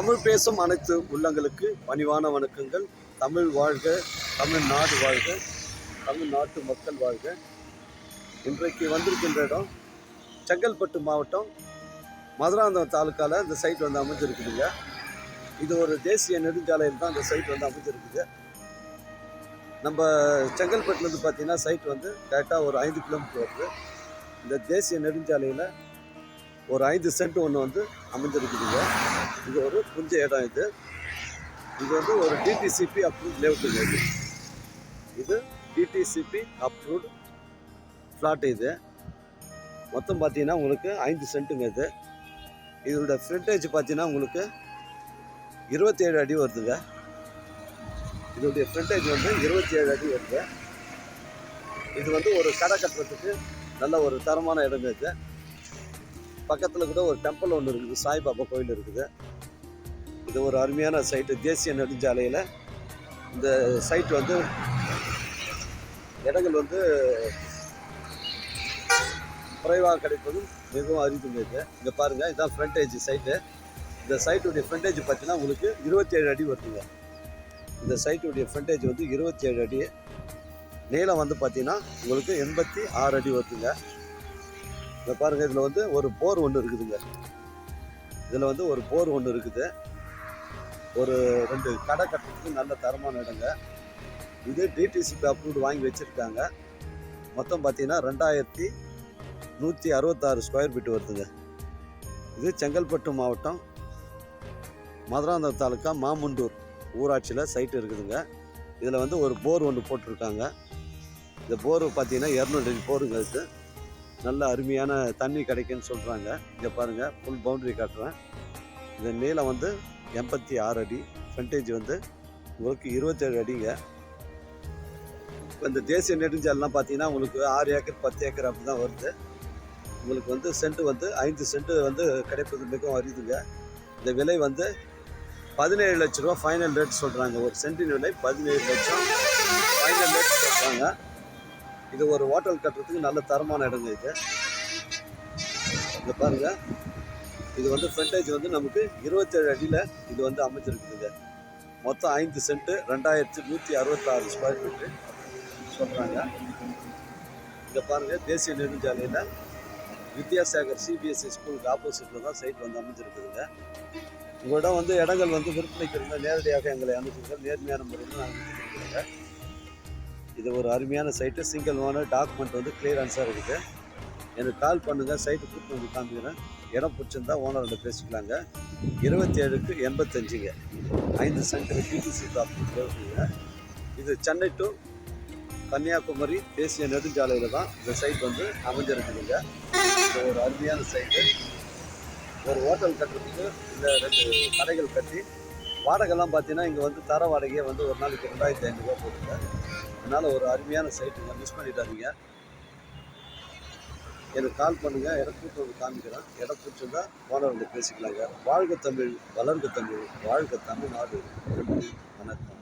தமிழ் பேசும் அனைத்து உள்ளங்களுக்கு பணிவான வணக்கங்கள். தமிழ் வாழ்க தமிழ்நாடு வாழ்க தமிழ்நாட்டு மக்கள் வாழ்க. இன்றைக்கு வந்திருக்கின்ற இடம் செங்கல்பட்டு மாவட்டம் மதுராந்தகம் தாலுக்காவில் இந்த சைட் வந்து அமைஞ்சிருக்குதுங்க. இது ஒரு தேசிய நெடுஞ்சாலையில் தான் இந்த சைட் வந்து அமைஞ்சிருக்குது. நம்ம செங்கல்பட்டுலேருந்து பார்த்தீங்கன்னா சைட் வந்து கரெக்டாக ஒரு ஐந்து கிலோமீட்டர் வருது. இந்த தேசிய நெடுஞ்சாலையில் ஒரு ஐந்து சென்ட் ஒன்று வந்து அமைஞ்சிருக்குதுங்க இது ஒரு புஞ்ச இடம் இது. இது வந்து ஒரு டிடிசிபி அப்ரூவ்ட் லேவுட்டுங்க இது. இது டிடிசிபி அப்ரூவ்ட் ஃப்ளாட் இது. மொத்தம் பார்த்தீங்கன்னா உங்களுக்கு ஐந்து சென்ட்டுங்க இது. இதோட ஃப்ரண்டேஜ் பார்த்தீங்கன்னா உங்களுக்கு இருபத்தேழு அடி வருதுங்க. இதோடைய ஃப்ரண்டேஜ் வந்து இருபத்தி ஏழு அடி வருது. இது வந்து ஒரு கடை கட்டுறதுக்கு நல்ல ஒரு தரமான இடங்க இது. பக்கத்தில் கூட ஒரு டெம்பிள் ஒன்று இருக்குது. சாய்பாபா கோயில் இருக்குது. இது ஒரு அருமையான சைட்டு தேசிய நெடுஞ்சாலையில் இந்த சைட் வந்து இடங்கள் வந்து குறைவாக கிடைப்பதும் மிகவும் அரிதுங்க இங்கே பாருங்கள் இதுதான் ஃப்ரண்டேஜ் சைட்டு இந்த சைட்டுடைய ஃப்ரண்டேஜ் பார்த்தீங்கன்னா உங்களுக்கு இருபத்தேழு அடி வருதுங்க. இந்த சைட்டுடைய ஃப்ரண்டேஜ் வந்து இருபத்தி ஏழு அடி. நீளம் வந்து பார்த்தீங்கன்னா உங்களுக்கு எண்பத்தி ஆறு அடி வருதுங்க. இந்த பாருங்கள் இதில் வந்து ஒரு போர் ஒன்று இருக்குதுங்க. இதில் வந்து ஒரு போர் ஒன்று இருக்குது. ஒரு ரெண்டு கடை கட்டுறதுக்கு நல்ல தரமான இடங்க. இது டிடிசிபி அப்ரூவ்டு வாங்கி வச்சுருக்காங்க. மொத்தம் பார்த்தீங்கன்னா ரெண்டாயிரத்தி நூற்றி அறுபத்தாறு ஸ்கொயர் ஃபீட் வருதுங்க. இது செங்கல்பட்டு மாவட்டம் மதுராந்தகம் தாலுக்கா மாமுண்டூர் ஊராட்சியில் சைட் இருக்குதுங்க. இதில் வந்து ஒரு போர் ஒன்று போட்டிருக்காங்க. இந்த போர் பார்த்தீங்கன்னா இரநூறு அடி போருங்க இருக்குது நல்ல அருமையான தண்ணி கிடைக்குன்னு சொல்கிறாங்க இங்கே பாருங்கள் ஃபுல் பவுண்டரி காட்டுறேன். இந்த நீளம் வந்து எண்பத்தி ஆறு அடி ஃப்ரண்டேஜ் வந்து உங்களுக்கு இருபத்தேழு அடிங்க. இப்போ இந்த தேசிய நெடுஞ்சாலாம் பார்த்தீங்கன்னா உங்களுக்கு ஆறு ஏக்கர் பத்து ஏக்கர் அப்படி தான் வருது. உங்களுக்கு வந்து சென்ட் வந்து ஐந்து சென்ட் வந்து கிடைப்பது மிகவும் அரிதுங்க. இந்த விலை வந்து பதினேழு லட்ச ரூபா ஃபைனல் ரேட் சொல்கிறாங்க ஒரு சென்டின் விலை பதினேழு லட்சம் ஃபைனல் ரேட் சொல்கிறாங்க இது ஒரு ஹோட்டல் கட்டுறதுக்கு நல்ல தரமான இடங்க இது. இதை பாருங்கள் இது வந்து ஃப்ரண்டேஜ் வந்து நமக்கு இருபத்தேழு அடியில் இது வந்து அமைச்சிருக்குதுங்க. மொத்தம் ஐந்து சென்ட்டு ரெண்டாயிரத்தி நூற்றி அறுபத்தாறு ஸ்கொயர் ஃபீட்டு சொல்கிறாங்க இங்கே பாருங்கள் தேசிய நெடுஞ்சாலையில் வித்யாசாகர் சிபிஎஸ்சி ஸ்கூலுக்கு ஆப்போசிட்டில் தான் சைட் வந்து அமைஞ்சிருக்குதுங்க. உங்களிடம் வந்து இடங்கள் வந்து விற்பனைக்கு இருந்தால் நேரடியாக எங்களை அனுப்புங்கள். நேர்மையான முறையில் நாங்கள் கொடுக்குறோங்க இது ஒரு அருமையான சைட்டு சிங்கிள் ஓனர் டாக்குமெண்ட் வந்து கிளியரன்ஸாக இருக்குது எனக்கு கால் பண்ணுங்கள் சைட்டு கூப்பிட்டு வந்து காமிக்கிறேன். இடம் பிடிச்சிருந்தா ஓனர்கிட்ட பேசிக்கலாங்க. இருபத்தி ஏழுக்கு எண்பத்தஞ்சுங்க. ஐந்து சென்டர் பிடிசி டாக்குமெண்ட் இருக்குங்க இது சென்னை டு கன்னியாகுமரி தேசிய நெடுஞ்சாலையில் தான் இந்த சைட் வந்து அமைஞ்சிருக்குதுங்க. இது ஒரு அருமையான சைட்டு ஒரு ஹோட்டல் கட்டுறதுக்கு இந்த ரெண்டு கடைகள் கட்டி வாடகைலாம் பார்த்தீங்கன்னா இங்கே வந்து தர வாடகையே வந்து ஒரு நாளைக்கு ரெண்டாயிரத்தி ஐநூறுரூவா போடுங்க அதனால் ஒரு அருமையான சைட்டுங்க மிஸ் பண்ணிடாதீங்க. எனக்கு கால் பண்ணுங்கள் இடம் கூட்டு வந்து காமிக்கிறேன். இடம் பிடிச்சிருந்தா ஓனர் வந்து பேசிக்கலாங்க. வாழ்க தமிழ் வளர்க தமிழ் வாழ்க தமிழ்நாடு. நன்றி வணக்கம்.